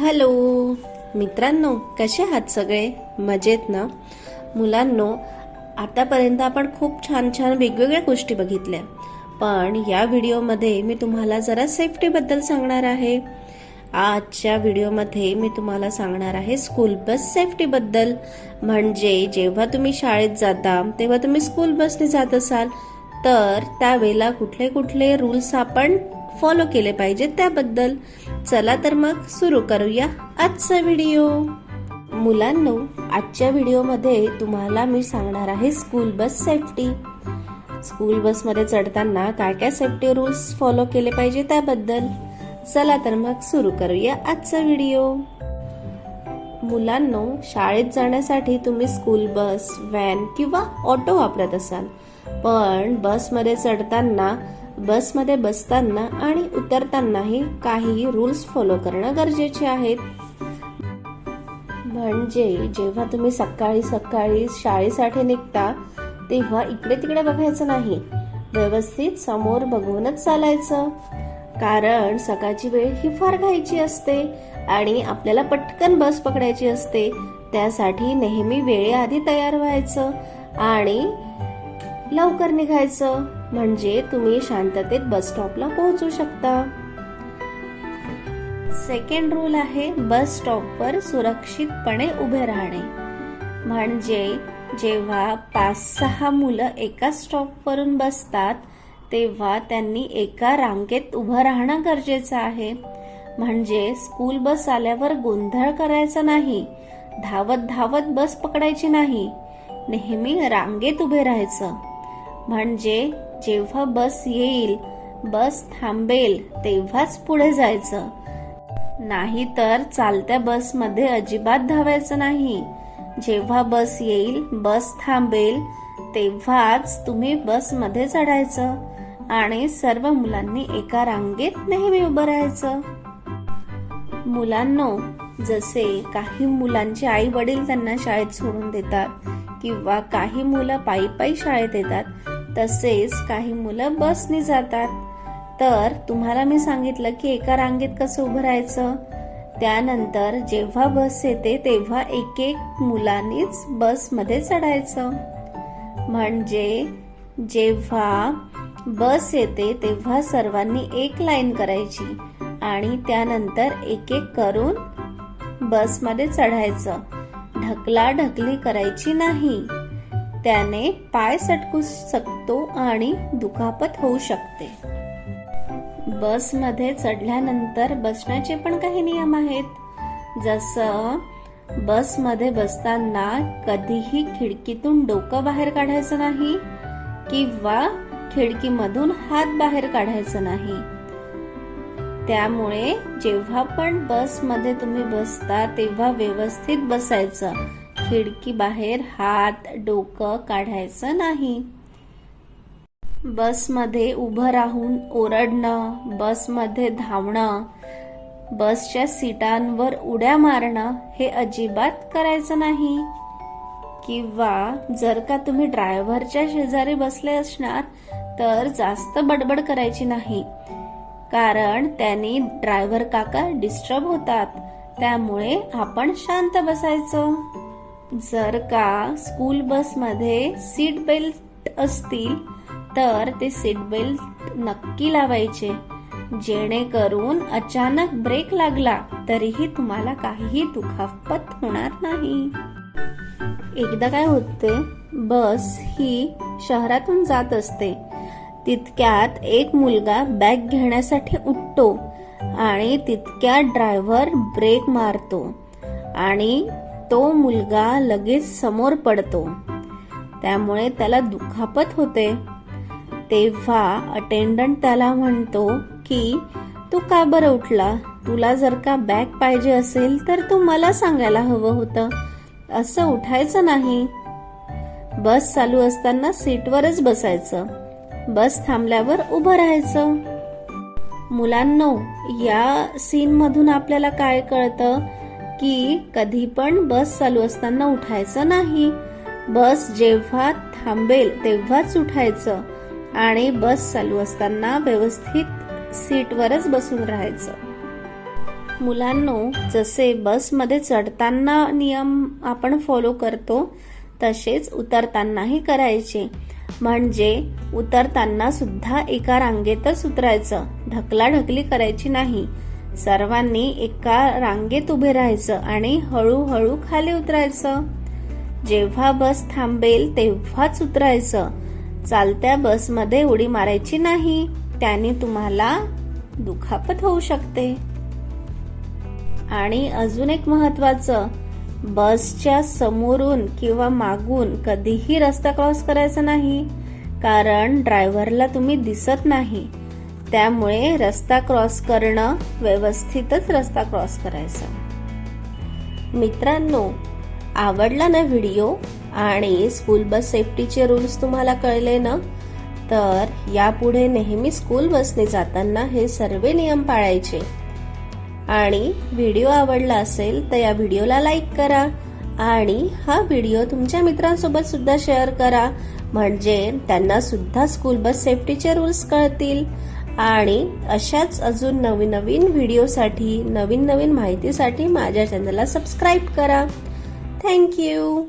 Hello. मित्रांनो कसे आहात सगळे? मजेत ना? मुलांनो आतापर्यंत आपण खूप छान छान वेगवेगळ्या गोष्टी बघितल्या. पण या व्हिडिओमध्ये मी तुम्हाला जरा सेफ्टीबद्दल सांगणार आहे. आजच्या व्हिडिओमध्ये मी तुम्हाला सांगणार आहे स्कूल बस सेफ्टीबद्दल म्हणजे जेव्हा तुम्ही शाळेत जाता तेव्हा तुम्ही स्कूल बसने जात असाल तर त्यावेळेला कुठले कुठले रूल्स आपण फॉलो केले पाहिजे त्याबद्दल. चला तर मग सुरू करूया आजचा व्हिडिओ. मुलांनो आजच्या व्हिडिओमध्ये तुम्हाला मी सांगणार आहे स्कूल बस सेफ्टी. स्कूल बसमध्ये चढताना काय काय सेफ्टी रूल्स फॉलो केले पाहिजे त्याबद्दल. चला तर मग सुरू करूया आजचा व्हिडिओ. मुलांनो शाळेत जाण्यासाठी तुम्ही स्कूल बस व्हॅन किंवा ऑटो वापरत असाल. पण बसमध्ये चढताना बसमध्ये बसताना आणि उतरतानाही काही रूल्स फॉलो करणं गरजेचे आहेत म्हणजे जेव्हा तुम्ही सकाळी सकाळी शाळेसाठी निघता तेव्हा इकडे तिकडे बघायचं नाही. व्यवस्थित समोर बघूनच चालायचं. कारण सकाळची वेळ ही फार घ्यायची असते आणि आपल्याला पटकन बस पकडायची असते. त्यासाठी नेहमी वेळेआधी तयार व्हायचं आणि लवकर निघायचं म्हणजे तुम्ही शांततेत बस स्टॉपला पोहोचू शकता. सेकंड रूल आहे बस स्टॉपवर सुरक्षितपणे उभे राहणे. म्हणजे जेव्हा पाच सहा मुलं एका स्टॉपवरून बसतात तेव्हा त्यांनी एका रांगेत उभं राहणं गरजेचं आहे. म्हणजे स्कूल बस आल्यावर गोंधळ करायचा नाही धावत धावत बस पकडायची नाही. नेहमी रांगेत उभे राहायचं. म्हणजे जेव्हा बस येईल बस थांबेल तेव्हाच पुढे जायचं. नाही तर चालत्या बसमध्ये अजिबात धावायचं नाही. जेव्हा बस येईल बस थांबेल तेव्हाच तुम्ही बसमध्ये चढायचं आणि सर्व मुलांनी एका रांगेत नेहमी उभं राहायचं. मुलांनो जसे काही मुलांचे आई वडील त्यांना शाळेत सोडून देतात किंवा काही मुलं पायी पायी शाळेत येतात तसेच काही मुलं बसने जातात. तर तुम्हाला मी सांगितलं की एका रांगेत कसं उभं राहायचं? त्यानंतर जेव्हा बस येते तेव्हा एक एक मुलांनीच बसमध्ये चढायचं. म्हणजे जेव्हा बस येते तेव्हा सर्वांनी एक लाईन करायची आणि त्यानंतर एक एक करून बसमध्ये चढायचं. ढकला ढकली करायची नाही. त्याने पाय सटकू शकतो आणि दुखापत होऊ शकते. बसमध्ये चढल्यानंतर बसण्याचे पण काही नियम आहेत. जसं बसमध्ये बसताना कधीही खिडकीतून डोकं बाहेर काढायचं नाही किंवा खिडकीमधून हात बाहेर काढायचं नाही. त्यामुळे जेव्हा पण बसमध्ये तुम्ही बसता तेव्हा व्यवस्थित बसायचं. खिडकी बाहेर हात डोकं काढायचं नाही. बसमध्ये उभं राहून ओरडणं बसमध्ये धावणं बसच्या सीटांवर उड्या मारणं हे अजिबात करायचं नाही. किंवा जर का तुम्ही ड्रायव्हरच्या शेजारी बसले असणार तर जास्त बडबड करायची नाही. कारण त्याने ड्रायव्हर काका डिस्टर्ब होतात. त्यामुळे आपण शांत बसायचं. जर का स्कूल बसमध्ये सीट बेल्ट असतील तर ते सीट बेल्ट नक्की लावायचे. जेणेकरून अचानक ब्रेक लागला तरीही तुम्हाला काहीही दुखापत होणार नाही. एकदा काय होते बस ही शहरातून जात असते. तितक्यात एक मुलगा बॅग घेण्यासाठी उठतो आणि तितक्यात ड्रायव्हर ब्रेक मारतो. आणि तो मुलगा लगेच समोर पडतो. त्यामुळे त्याला दुखापत होते. तेव्हा अटेंडंट त्याला म्हणतो की तू का बरं उठला? तुला जर का बॅग पाहिजे असेल तर तू मला सांगायला हवं होतं. असं उठायचं नाही. बस चालू असताना सीटवरच बसायचं. बस थांबल्यावर उभं राहायचं. मुलांनो या सीन मधून आपल्याला काय कळतं? की कधी पण बस चालू असताना उठायचं नाही. बस जेव्हा थांबेल तेव्हाच उठायचं आणि बस चालू असताना व्यवस्थित सीटवरच बसून राहायचं. मुलांनो जसे बसमध्ये चढताना नियम आपण फॉलो करतो तसेच उतरतानाही करायचे. म्हणजे उतरताना सुद्धा एका रांगेतच उतरायचं. ढकलाढकली करायची नाही. सर्वांनी एका रांगेत उभे राहायचं आणि हळूहळू खाली उतरायचं. जेव्हा बस थांबेल तेव्हाच उतरायचं. चालत्या बसमध्ये उडी मारायची नाही. त्याने तुम्हाला दुखापत होऊ शकते. आणि अजून एक महत्वाचं बसच्या समोरून किंवा मागून कधीही रस्ता क्रॉस करायचा नाही. कारण ड्रायव्हरला तुम्ही दिसत नाही. त्यामुळे रस्ता क्रॉस करणं व्यवस्थितच रस्ता क्रॉस करायचा. मित्रांनो आवडला ना व्हिडिओ आणि स्कूल बस सेफ्टीचे रूल्स तुम्हाला कळले ना तर यापुढे नेहमी स्कूल बसने जाताना हे सर्व नियम पाळायचे. आणि व्हिडिओ आवडला असेल तर या व्हिडिओला लाईक करा आणि हा व्हिडिओ तुमच्या मित्रांसोबत सुद्धा शेअर करा. म्हणजे त्यांना सुद्धा स्कूल बस सेफ्टीचे रूल्स कळतील. आणि अशाच अजून नवीन नवीन व्हिडिओसाठी नवीन नवीन माहितीसाठी माझ्या चॅनलला सबस्क्राईब करा. थँक्यू